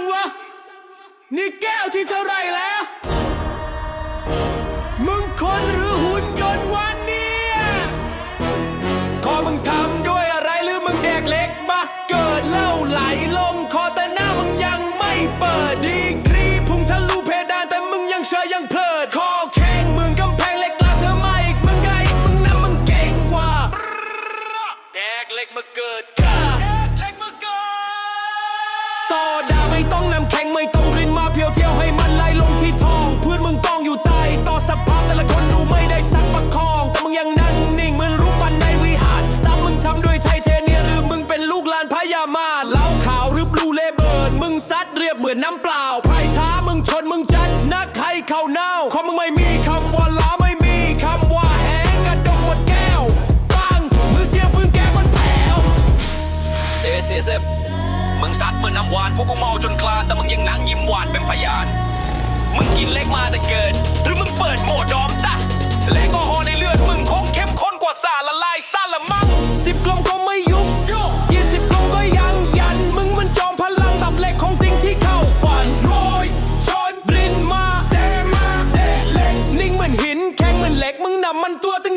งวะ นี่แก้วที่เท่าไรแล้ว มึงคนหรือหุ่นยนต์วันเนี้ยขอมึงทำด้วยอะไรหรือมึงแดกเล็กมาเกิดเล่าไหลลงคอแต่หน้ามึงยังไม่เปิดดีานพญามาเล้าขาวหรือบลูเลเบิร์นมึงซัดเรียบเหมือนน้ำเปล่าไพร่ท้ามึงชนมึงจัดนักให้เข้าเน่าขอมึงไม่มีคำว่าล้าไม่มีคำว่าแหงกระดกหมดแก้วปังมือเสียปืนแกมันแผ่วเอเซเซฟมึงซัดเหมือนน้ำหวานพวกกูเมาจนคลานแต่มึงยังนั่งยิ้มหวานเป็นพยาน มึงกินเล็กมาแต่เกิดำมันตัวตึ